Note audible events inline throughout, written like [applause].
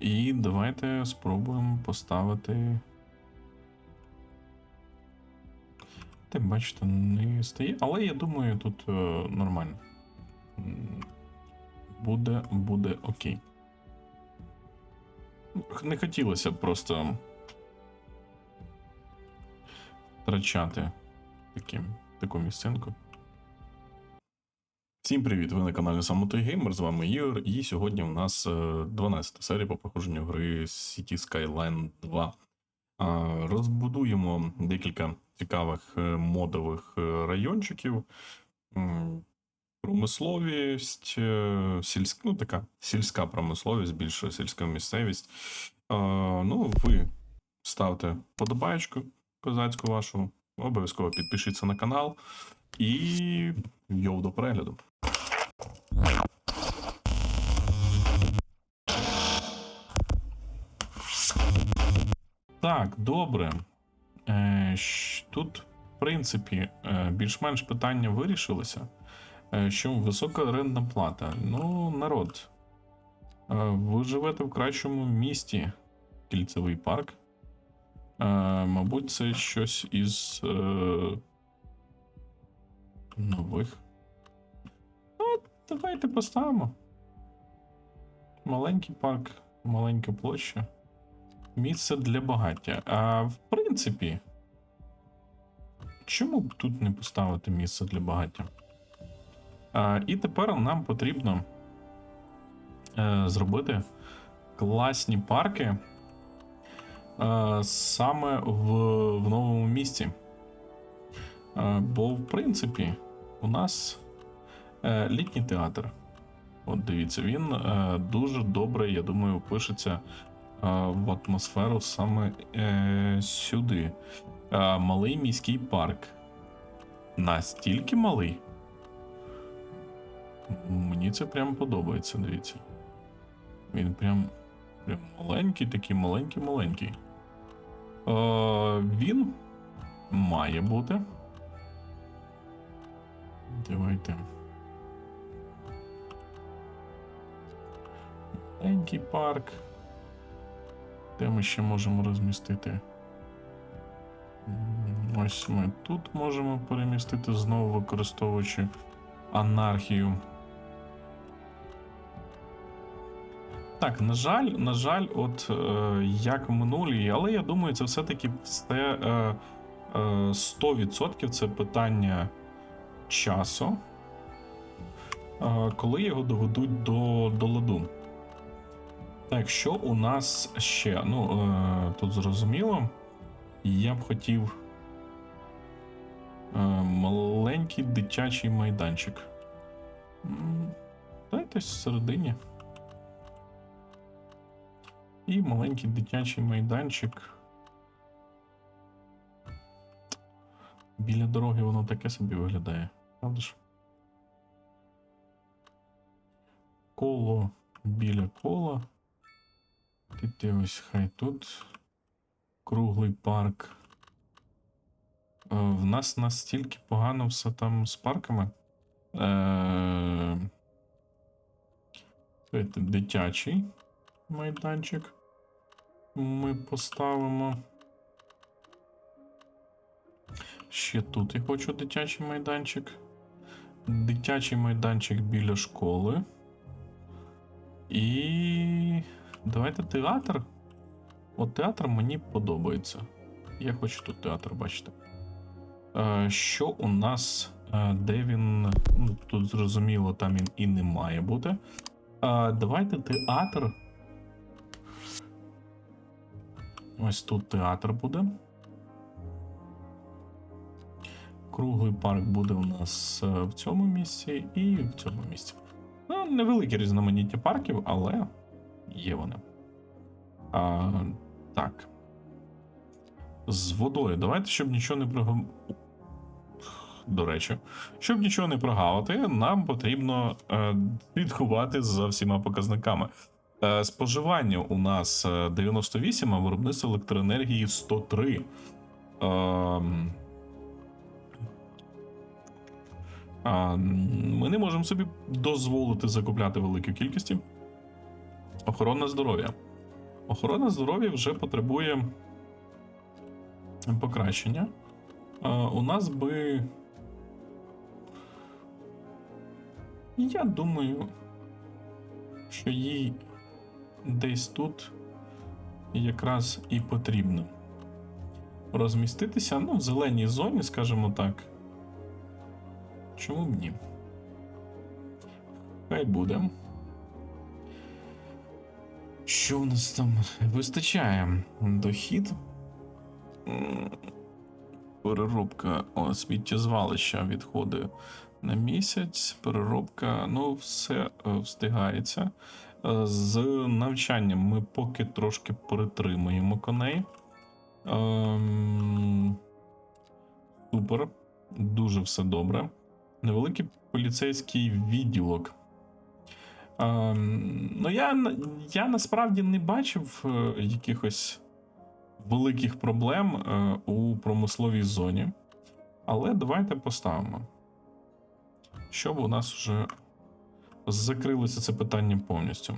І давайте спробуємо поставити. Так, бачите, не стає. Але я думаю, тут е, нормально. Буде, буде окей. Не хотілося б просто втрачати таким, таку місцинку. Всім привіт! Ви на каналі Самотой Геймер, з вами Ігор, і сьогодні у нас 12 серія по проходженню гри City Skyline 2. Розбудуємо декілька цікавих е, модових е, райончиків. Промисловість, е, сільська, ну, така сільська промисловість, більше сільська місцевість. Ну, ви ставте подобаєчку козацьку вашу, обов'язково підпишіться на канал і йоу до перегляду. Так, добре. Е, Тут, в принципі, е, більш-менш питання вирішилося. Е, Що висока орендна плата. Ну, народ. Ви живете в кращому місті кільцевий парк. Мабуть, це щось із нових. Ну, давайте поставимо. Маленький парк, маленька площа. Місце для багаття. А в принципі, чому б тут не поставити місце для багаття? А, і тепер нам потрібно е, зробити класні парки е, саме в, в новому місці. Е, бо, в принципі, у нас е, літній театр. От дивіться, він е, дуже добре, я думаю, впишеться е, в атмосферу саме е, сюди. Е, малий міський парк. Настільки малий. Мені це прям подобається, дивіться. Він прям, прям маленький, такий маленький-маленький. Е, він має бути. Давайте. Маленький парк. Де ми ще можемо розмістити? Ось ми тут можемо перемістити знову використовуючи анархію. Так, на жаль, на жаль, от е, як в минулій, але я думаю, це все-таки все е, е, 100% це питання часу, е, коли його доведуть до, до ладу. Так, що у нас ще? Ну, е, тут зрозуміло. Я б хотів е, маленький дитячий майданчик. М, Дайте всередині. І маленький дитячий майданчик. Біля дороги воно таке собі виглядає, правда ж? Коло біля кола. Ти ось хай тут. Круглий парк. Е, В нас настільки погано все там з парками. Е, це Дитячий майданчик. Ми поставимо. Ще тут я хочу дитячий майданчик. Дитячий майданчик біля школи. І. Давайте театр. От театр мені подобається. Я хочу тут театр бачити. Е, що у нас, е, де він. Ну, тут зрозуміло, там він і не має бути. Е, давайте театр. Ось тут театр буде. Круглий парк буде у нас в цьому місці і в цьому місці. Ну, невелике різноманіття парків, але є вони. А, так. З водою. Давайте, щоб нічого не прогав... До речі, щоб нічого не прогавити, нам потрібно е, слідкувати за всіма показниками. Е, споживання у нас е, 98, а виробництво електроенергії 103. Ем, а, ми не можемо собі дозволити закупляти великі кількості. Охорона здоров'я. Охорона здоров'я вже потребує покращення. Е, у нас би. Я думаю, що їй десь тут якраз і потрібно розміститися, ну, в зеленій зоні, скажімо так. Чому б ні? Хай буде. Що в нас там вистачає? Дохід. Переробка о, сміттєзвалища відходи на місяць. Переробка, ну, все е, встигається. Е, З навчанням ми поки трошки притримуємо коней. Ем, Супер. Дуже все добре. Невеликий поліцейський відділок. Ем, ну, я, я насправді не бачив е, якихось великих проблем е, у промисловій зоні. Але давайте поставимо. Щоб у нас вже закрилося це питання повністю.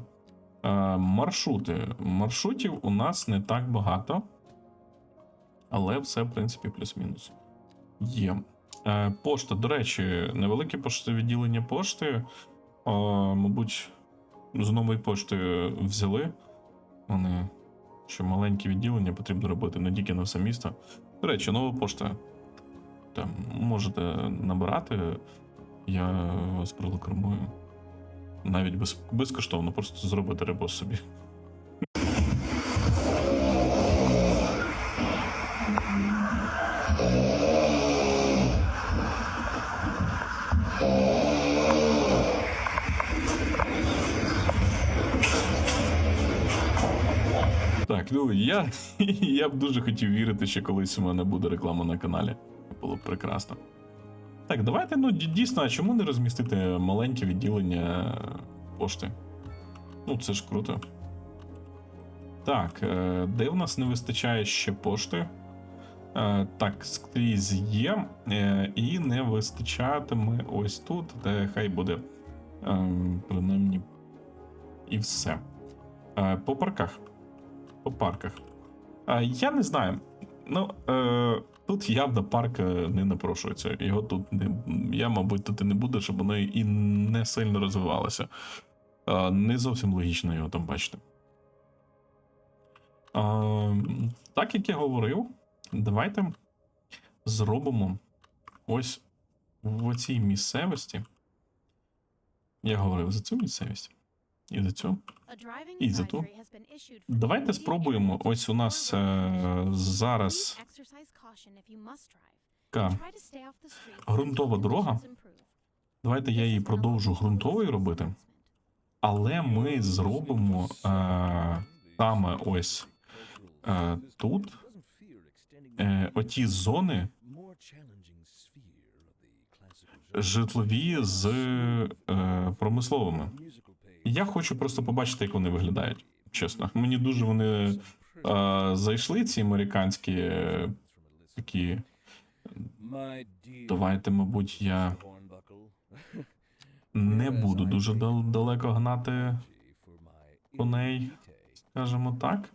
Е, маршрути. Маршрутів у нас не так багато. Але все, в принципі, плюс-мінус. Є. Е, пошта, до речі, невелике відділення пошти. Е, мабуть, з нової пошти взяли. Вони ще маленькі відділення потрібно робити не тільки на все місто. До речі, нова пошта. Там можете набирати. Я вас прорекламую. Навіть без, безкоштовно, просто зробити репост собі. Ну я, [laughs] я б дуже хотів вірити, що колись у мене буде реклама на каналі. Було б прекрасно. Так, давайте, ну дійсно, а чому не розмістити маленьке відділення пошти? Ну, це ж круто. Так, е, де в нас не вистачає ще пошти? Е, Так, скрізь є. е, І не вистачатиме ось тут, де хай буде. ем, Принаймні. І все. По парках. По парках. Е, Я не знаю. Ну, е, тут явно парк е, не напрошується. Його тут не. Я, мабуть, тут і не буду, щоб воно і не сильно розвивалося. Е, Не зовсім логічно його там бачити. Е, Так як я говорив, давайте зробимо ось в цій місцевості. Я говорив за цю місцевість. І за цю. І за ту. Давайте спробуємо. Ось у нас е, зараз така ґрунтова дорога. Давайте я її продовжу ґрунтовою робити, але ми зробимо е, саме ось е, тут е, оті зони житлові з е, промисловими. Я хочу просто побачити, як вони виглядають. Чесно, мені дуже вони е, зайшли, ці американські е, такі. Давайте, мабуть, я не буду дуже дал- далеко гнати коней, скажімо так.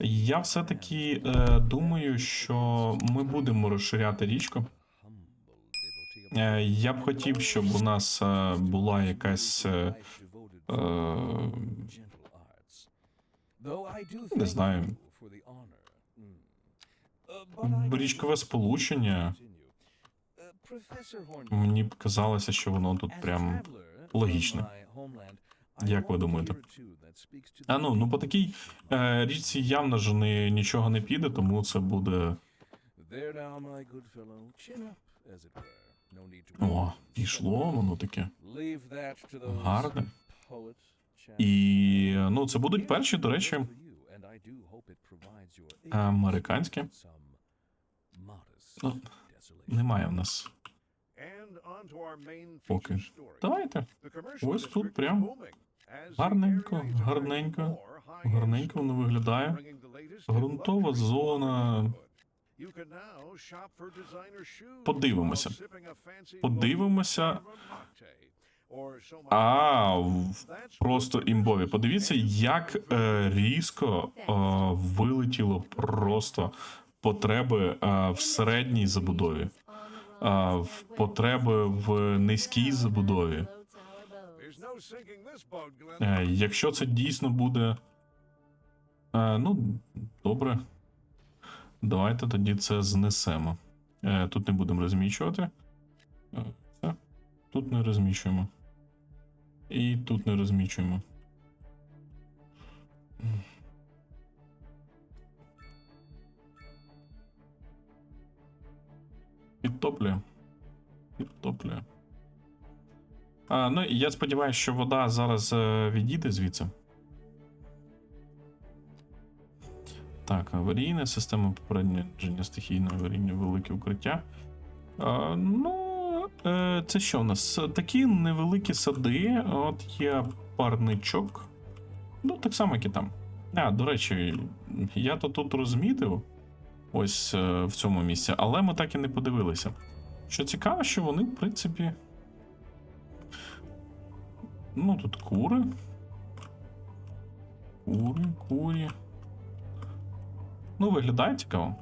Я все-таки е, думаю, що ми будемо розширяти річку. Е, я б хотів, щоб у нас е, була якась. Е, не знаю. річкове сполучення. Мені б казалося, що воно тут прям логічне. Як ви думаєте? А ну, ну по такій е, річці явно ж не, нічого не піде, тому це буде. О, пішло воно таке. Гарне. І ну, це будуть перші, до речі, американські. Ну, немає в нас. Поки. Давайте. Ось тут прям гарненько, гарненько, Гарненько воно виглядає. Грунтова зона. Подивимося. Подивимося. А, просто імбові. Подивіться, як е, різко е, вилетіло просто потреби е, в середній забудові, е, в потреби в низькій забудові. Е, якщо це дійсно буде. Е, ну, добре. Давайте тоді це знесемо. Е, тут не будемо розмічувати. Е. Тут не розмічуємо. І тут не розмічуємо. Підтоплює. Підтоплює. А, ну, я сподіваюся, що вода зараз е, відійде звідси. Так, аварійна система попередження стихійного аварійне велике укриття. А, ну, це що у нас? Такі невеликі сади. От є парничок. Ну, так само, як і там. А, до речі, я то тут розмітив ось е, в цьому місці, але ми так і не подивилися. Що цікаво, що вони, в принципі. Ну, тут кури. Кури, курі. Ну, виглядає цікаво.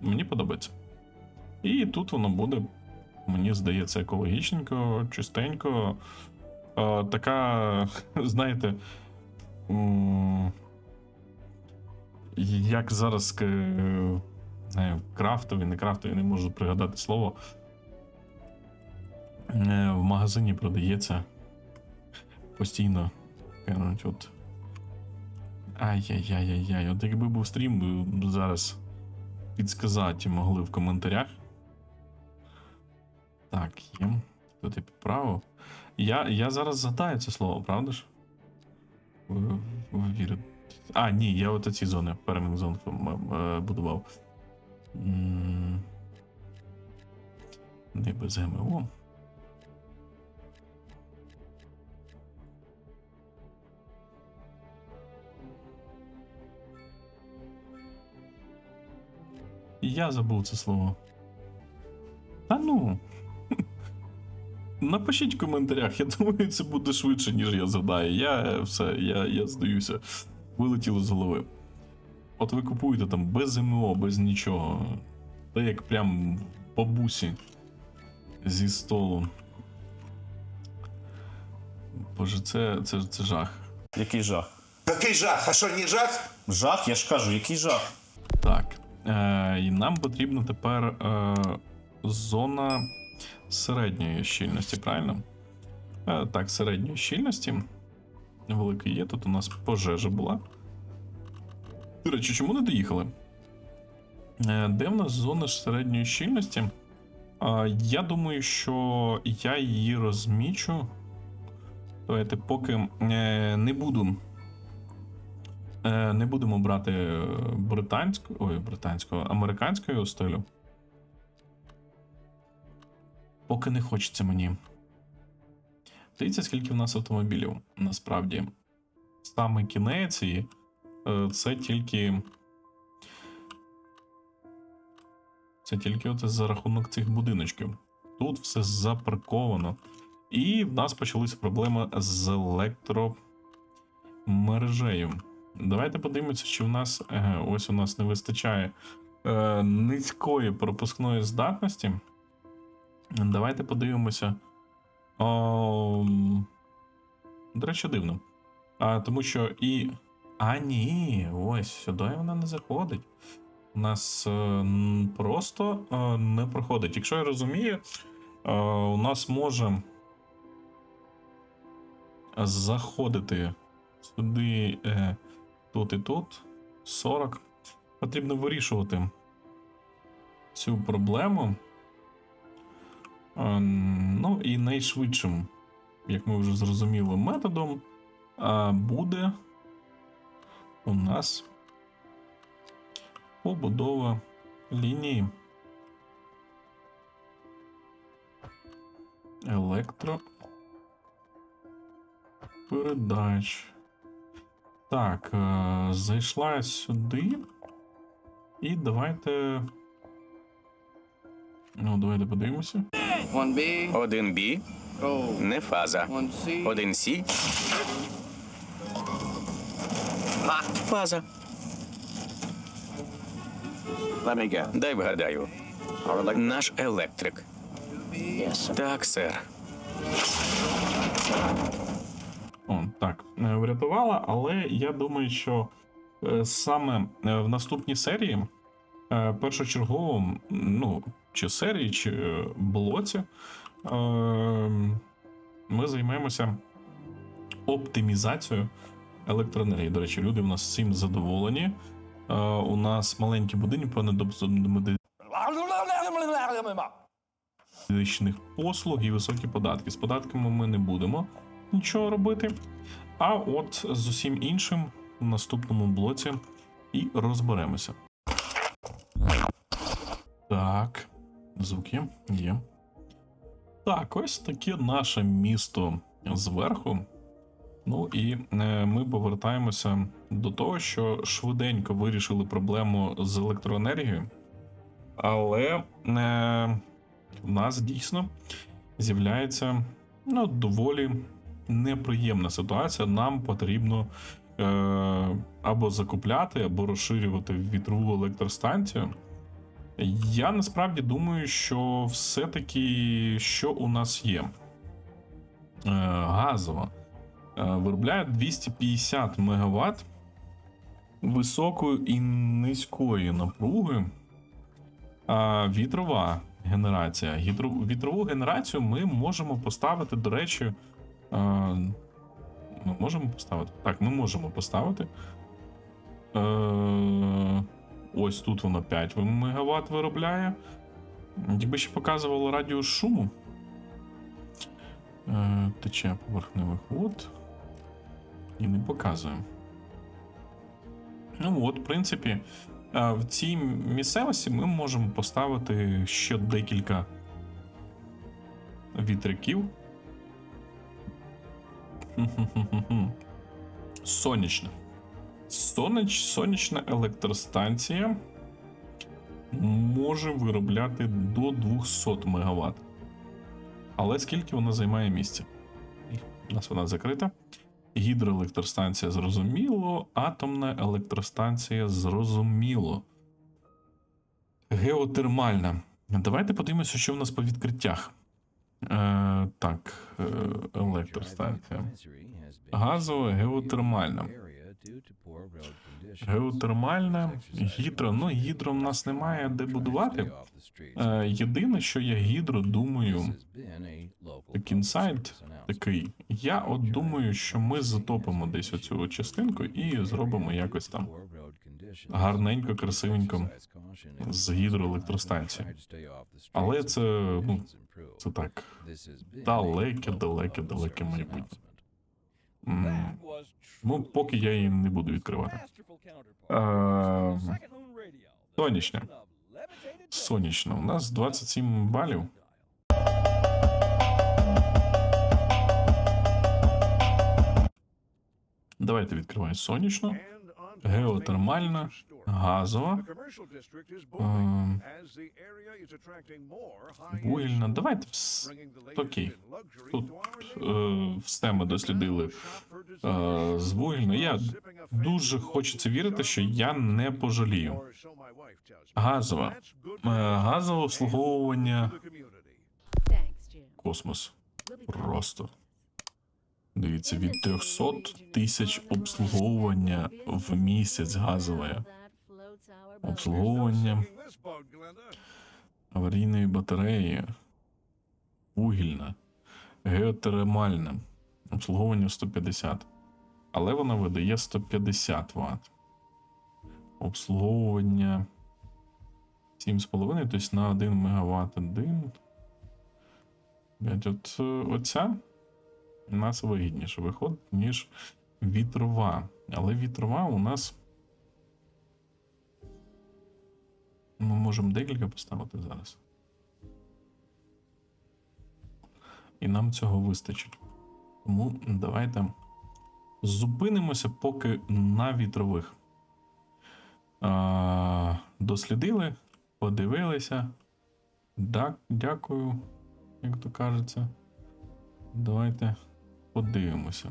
Мені подобається. І тут воно буде, мені здається, екологічненько, чистенько. Е, така, [laughs] знаєте. Як зараз не крафтові, не крафтові, не можу пригадати слово. Е, В магазині продається постійно. кажуть, От. Ай-яй-яй-яй-яй. От якби був стрім, зараз підсказати могли в коментарях. Так, є. Тут я підправив. Я, я зараз згадаю це слово, правда ж? Ви? А, ні, я от ці зони, перемінг зон м- м- будував. Не без ГМО. Я забув це слово. Та ну. Напишіть в коментарях, я думаю, це буде швидше, ніж я згадаю. Я е, все, я, я здаюся. Вилетіло з голови. От ви купуєте там без МО, без нічого. Та як прям бабусі зі столу. Боже, це, це, це жах. Який жах? Какий жах? А що, не жах? Жах, я ж кажу, який жах? Так. Е, і нам потрібна тепер е, зона середньої щільності, правильно? Е, так, середньої щільності. Великий є. Тут у нас пожежа була. До речі, чому не доїхали? Е, де в нас зона ж середньої щільності? Е, я думаю, що я її розмічу. Давайте, поки е, не буду Е, Не будемо брати британську, ой, британського, американського стилю. Поки не хочеться мені. Дивіться, скільки в нас автомобілів. Насправді. Саме кінець і е, це тільки. Це тільки от за рахунок цих будиночків. Тут все запарковано. І в нас почалися проблеми з електромережею. Давайте подивимося, чи в нас е, ось у нас не вистачає е, низької пропускної здатності. Давайте подивимося. О, до речі, дивно. А, тому що і. А, ні, ось сюди вона не заходить. У нас е, просто е, не проходить. Якщо я розумію, е, у нас може заходити сюди. Е, тут і тут 40. Потрібно вирішувати цю проблему. Е, Ну і найшвидшим, як ми вже зрозуміли, методом е, буде у нас побудова лінії електро передач. Так, е, зайшла сюди. І давайте. Ну, давайте подивимося. 1B, 1B, Не фаза. Один Сі. Фаза. Дай вгадаю. Наш електрик. Так, сер. О, так, е, врятувала, але я думаю, що е, саме е, в наступній серії, е, першочергово, ну, чи серії, чи е, блоці, е, ми займемося оптимізацією електроенергії. До речі, люди в нас цим задоволені. У нас маленькі будинки по медичних послуг і високі податки. З податками ми не будемо нічого робити. А от з усім іншим в наступному блоці і розберемося. Так, звуки є. Так, ось таке наше місто зверху. Ну і е, ми повертаємося до того, що швиденько вирішили проблему з електроенергією. Але е, в нас дійсно з'являється ну, доволі неприємна ситуація. Нам потрібно або закупляти, або розширювати вітрову електростанцію. Я насправді думаю, що все-таки що у нас є? Е, газова е, виробляє 250 МВт високої і низької напруги. А вітрова генерація. Вітрову генерацію ми можемо поставити, до речі. Ми можемо поставити? Так, ми можемо поставити. Е... Ось тут воно 5 МВт виробляє. Якби ще показувало радіус шуму. Е... Тече поверхневих вод. І не показує. Ну от, в принципі, е, в цій місцевості ми можемо поставити ще декілька вітряків. Сонячна. Сонич, сонячна електростанція може виробляти до 200 МВт. Але скільки вона займає місця? У нас вона закрита. Гідроелектростанція зрозуміло, атомна електростанція зрозуміло. Геотермальна. Давайте подивимося, що в нас по відкриттях. Е, так, е, електростанція. Газова, геотермальна. Геотермальна, гідро. Ну, гідро в нас немає де будувати. Е, єдине, що я гідро думаю, так інсайт такий. Я от думаю, що ми затопимо десь оцю частинку і зробимо якось там гарненько, красивенько з гідроелектростанції. Але це, ну, це так, далеке, далеке, далеке майбутнє. Ну, поки я її не буду відкривати. Е, Сонячне. Сонячно. У нас 27 балів. Давайте відкриваю сонячну, геотермальна, газова, ем, вугільна. Давайте вс... окей. Тут е, все ми дослідили е, з вугільною. Я дуже хочеться вірити, що я не пожалію. Газова. Е, газове обслуговування космос. Просто. Дивіться, від 300 тисяч обслуговування в місяць газове. Обслуговування аварійної батареї, вугільна, геотермальна, обслуговування 150. Але вона видає 150 Вт. Обслуговування 7,5, тобто на 1 МВт 1. Блядь, От е, оця нас вигідніше виходить, ніж вітрова. Але вітрова у нас. Ми можемо декілька поставити зараз. І нам цього вистачить. Тому давайте зупинимося поки на вітрових. А, дослідили, подивилися. Дякую, як то кажеться. Давайте подивимося.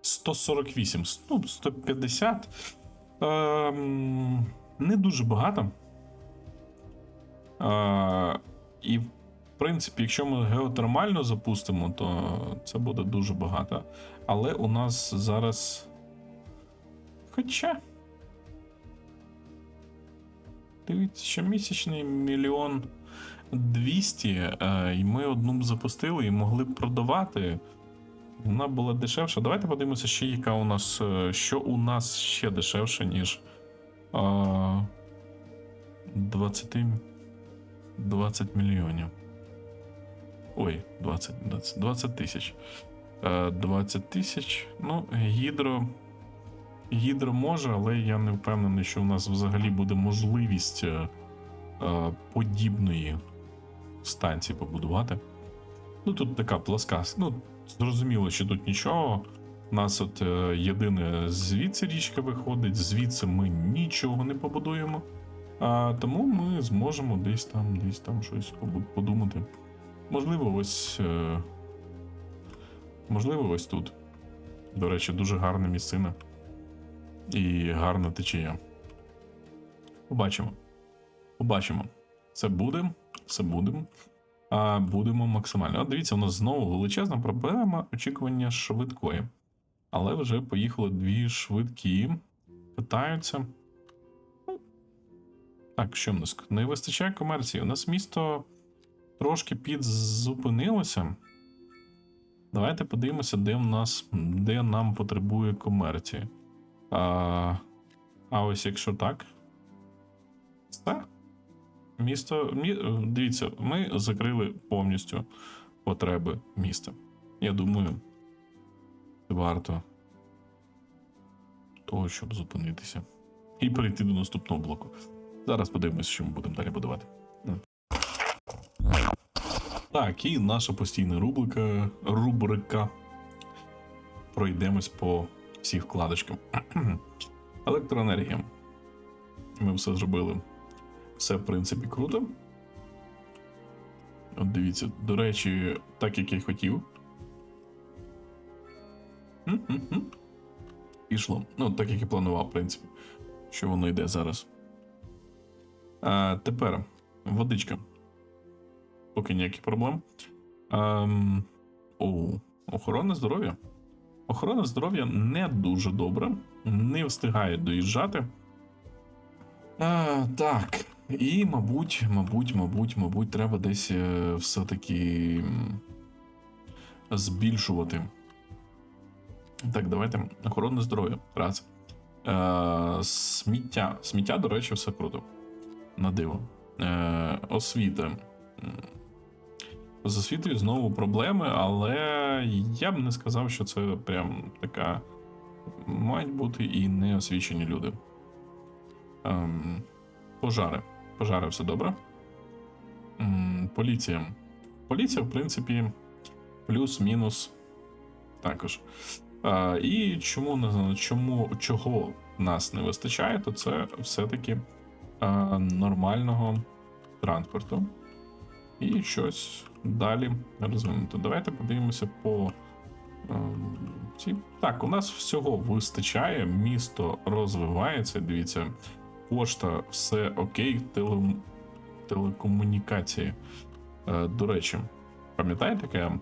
Сто сорок вісім, ну, 150. Ем, не дуже багато. Е, і, принципі, якщо ми геотермально запустимо, то це буде дуже багато. Але у нас зараз. Хоча. Дивіться, щомісячний мільйон двісті, е, і ми одну б запустили і могли б продавати. Вона була дешевша. Давайте подивимося, ще яка у нас. е, Що у нас ще дешевше, ніж. е, 20, 20 мільйонів. Ой, 20, 20, 20 тисяч. Е, 20 тисяч. Ну, гідро. Гідро може, але я не впевнений, що у нас взагалі буде можливість е, е, подібної станції побудувати. Ну, тут така пласка. Ну, зрозуміло, що тут нічого. У нас от е, єдине звідси річка виходить, звідси ми нічого не побудуємо. А, тому ми зможемо десь там, десь там щось подумати. Можливо, ось. Е, можливо, ось тут. До речі, дуже гарна місцина. І гарна течія. Побачимо. Побачимо. Це буде, це будемо. А будемо максимально. От дивіться, у нас знову величезна проблема очікування швидкої. Але вже поїхали дві швидкі. Питаються. Ну, Так, що в нас? Не вистачає комерції. У нас місто трошки підзупинилося. Давайте подивимося, де в нас, де нам потребує комерції. А, а ось якщо так. Все. Місто. Мі, дивіться, ми закрили повністю потреби міста. Я думаю, варто того, щоб зупинитися. І перейти до наступного блоку. Зараз подивимося, що ми будемо далі будувати. Так, і наша постійна рубрика. рубрика. Пройдемось по всіх вкладочкам. [clears throat] Електроенергія. Ми все зробили. Все, в принципі, круто. От дивіться, до речі, так як я хотів. Пішло. Ну, так як і планував, в принципі, що воно йде зараз. А, тепер водичка. Поки ніяких проблем. Ем, оу, охорона здоров'я. Охорона здоров'я не дуже добре, не встигає доїжджати. А, так. І, мабуть, мабуть, мабуть, мабуть, треба десь е, все-таки збільшувати. Так, давайте. Охорона здоров'я. Раз. Е, сміття. Сміття, до речі, все круто. На диво. Е, освіта. З освітою знову проблеми, але я б не сказав, що це прям така. Мають бути і неосвічені люди. Ем, пожари. Пожари все добре. М, поліція. Поліція, в принципі, плюс-мінус також. Е, і чому, не- чому чого нас не вистачає, то це все-таки е, нормального транспорту. І щось далі розвинути. Давайте подивимося по. ем. Так, у нас всього вистачає, місто розвивається. Дивіться, пошта, все окей, теле... телекомунікації. Е, до речі, пам'ятаєте, яка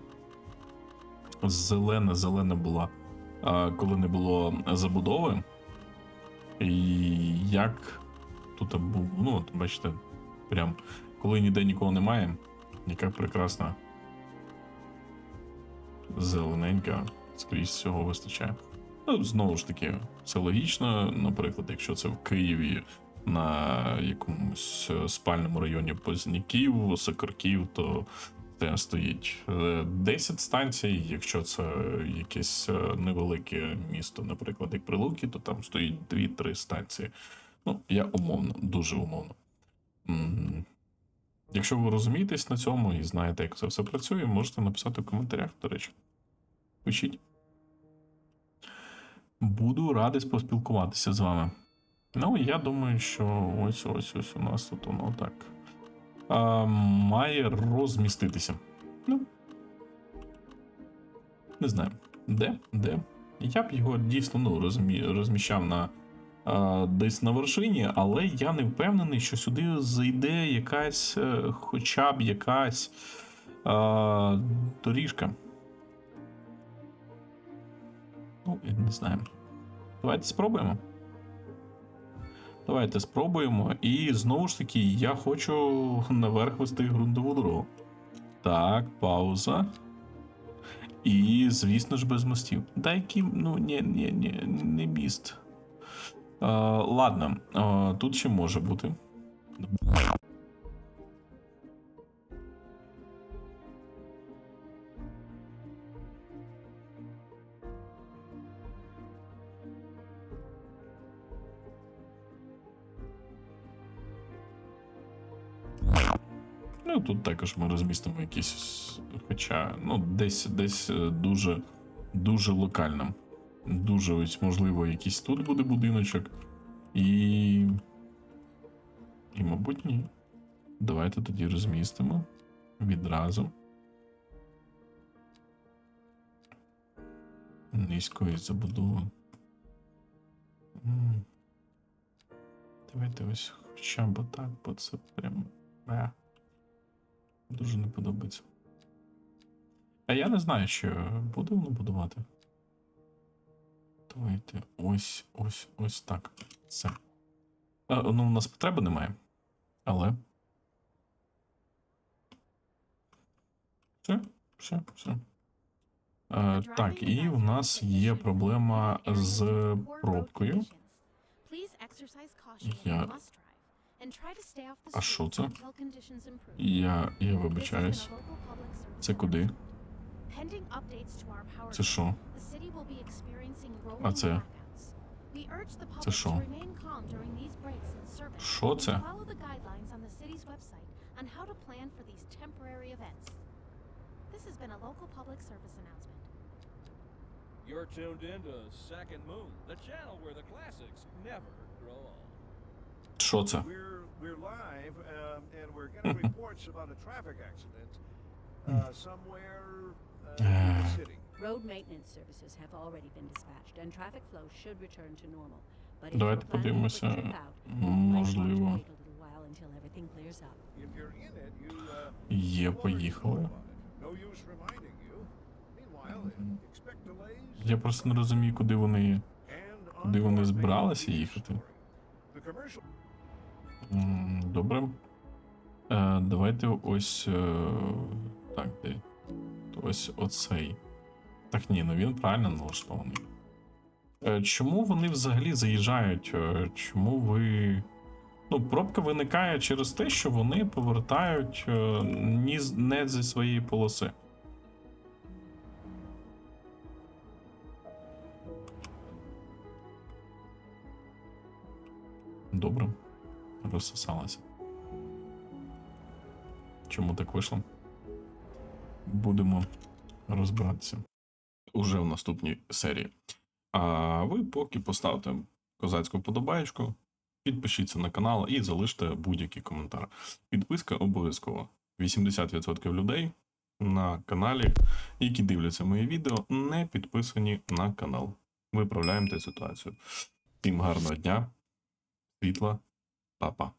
зелена-зелена була, е, коли не було забудови? І як тут був, ну, от, бачите, прям коли ніде нікого немає, яка прекрасна зелененька, скрізь всього вистачає. Ну, знову ж таки, це логічно. Наприклад, якщо це в Києві на якомусь е, спальному районі Позняків, Сокорків, то це стоїть е, 10 станцій. Якщо це якесь е, невелике місто, наприклад, як Прилуки, то там стоїть 2-3 станції. Ну, я умовно, дуже умовно. Якщо ви розумієтесь на цьому і знаєте, як це все працює, можете написати в коментарях, до речі. Пишіть. Буду радий поспілкуватися з вами. Ну, я думаю, що ось ось ось у нас тут воно так. А, має розміститися. Ну. Не знаю. Де? Де? Я б його дійсно ну, розмі... розміщав на десь на вершині, але я не впевнений, що сюди зайде якась, е, хоча б якась а, доріжка. Ну, я не знаю. Давайте спробуємо. Давайте спробуємо. І знову ж таки, я хочу наверх вести ґрунтову дорогу. Так, пауза. І, звісно ж, без мостів. Та які, ну, ні, ні, ні, не міст. А, ладно, а, тут ще може бути. Ну, тут також ми розмістимо якісь, хоча, ну, десь, десь е, дуже, дуже локально. Дуже ось, можливо, якийсь тут буде будиночок. І. І, мабуть, ні. Давайте тоді розмістимо відразу. Низької забудови. Давайте ось хоча б так, бо це прям. Е. Дуже не подобається. А я не знаю, що буде воно будувати. Давайте ось, ось, ось так. Все. А, ну, у нас потреби немає. Але. Все, все, все. Е, так, і в нас є проблема з пробкою. Я- А що це? Я, я вибачаюсь. Це куди? Це що? А це? Це що? Що це? This has been a local public service announcement. You're tuned in to Second Moon, the channel where the classics never grow old. Що це? We're we're live, um, and we're getting [laughs] reports about a traffic accident uh, [laughs] somewhere uh, in the city. Road maintenance services have already been dispatched, and traffic flow should return to normal. But if Давайте you're planning a подивимося. trip out, you might want to Можливо. wait a little while until everything clears up. If you're in it, you uh, Є, поїхали. know about it. No use reminding you. Meanwhile, expect delays Я просто не розумію, куди вони. Куди вони збиралися їхати? Добре. Е, давайте ось. Е, так, де. Ось оцей. Так ні, ну він правильно налаштований. Е, чому вони взагалі заїжджають? Е, Чому ви. Ну, пробка виникає через те, що вони повертають е, ні не зі своєї полоси. Добре. Розсосалася. Чому так вийшло? Будемо розбиратися уже в наступній серії. А ви поки поставте козацьку подобаєчку, підпишіться на канал і залиште будь-який коментар. Підписка обов'язково. 80% людей на каналі, які дивляться мої відео, не підписані на канал. Виправляємо цю ситуацію. Всім гарного дня, світла, па-па.